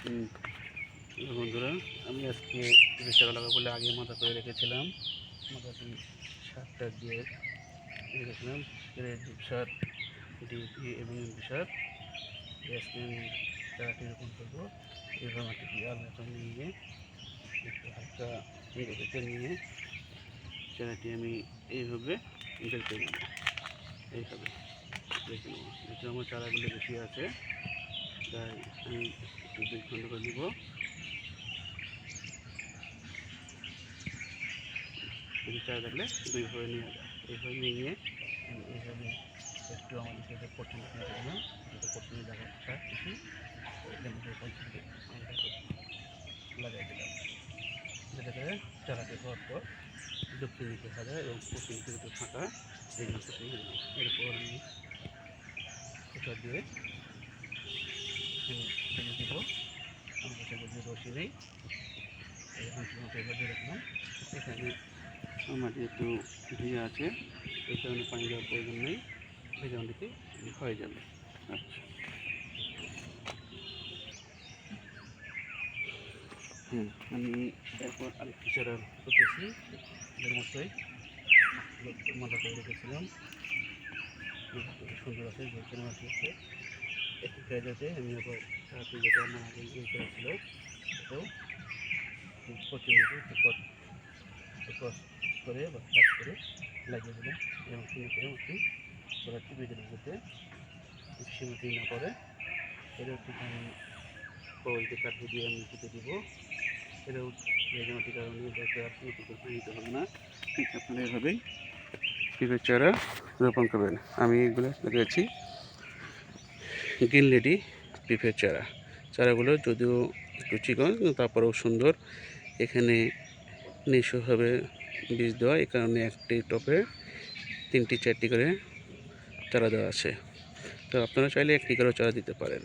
বন্ধুরা, আমি আজকে রেচারা লাগাবো বলে আগে মাথা করে রেখেছিলাম। মাথাটি সারটা দিয়ে রেখেছিলাম। ডিপ সার ডিপি এবং এমপি সার চারাটি রোপণ করব। মাটিটি আলাদা নিয়ে, একটু হালকা গভীরতা নিয়ে চারাটি আমি এইভাবে বের করে নেব। এইভাবে দেখে নেব। আমার চারাগুলো বেশি আছে দুই খণ্ড করে নিব। বেশি চারা থাকলে দুইভাবে নিয়ে যায় এইভাবে নিয়ে পশ্চিম দিকে আমরা লাগাই দিলাম। যেটা করে চারাটি হওয়ার পর দক্ষিণ এবং পশ্চিম দিকে ফাঁকা এরপর আমি দিয়ে ফেলে দিব আমাদের সাথে যে রসি নেই এই হাঁটি মতো এভাবে রাখলাম। এখানে আমার যেহেতু ভিজা আছে, এই কারণে পানি দেওয়ার প্রয়োজন নেই। ভেজা হয়ে যাবে। আচ্ছা। হুম, আমি এরপর আরেকটি চারা করতেছি। এর মতোই মাথা করে রেখেছিলাম। সুন্দর আছে একটু আমি আবার আগে ইয়ে করেছিল এটাও প্রচুর একটু কট ক্রস করে বা কাট করে লাগিয়ে এবং সুন্দর করে না করে। এটা একটুখানি কলকে কাটিয়ে আমি কেটে করে পানি দিতে হবে না। ঠিক আপনারা চারা রোপণ করবেন। আমি এগুলো লাগিয়েছি গ্রিন লেডি পেঁপের চারা। চারাগুলো যদিও চিকন তারপরেও সুন্দর। এখানে নিঃস্বভাবে বীজ দেওয়া এই কারণে একটি টপে তিনটি চারটি করে চারা দেওয়া আছে। তো আপনারা চাইলে একটি করেও চারা দিতে পারেন।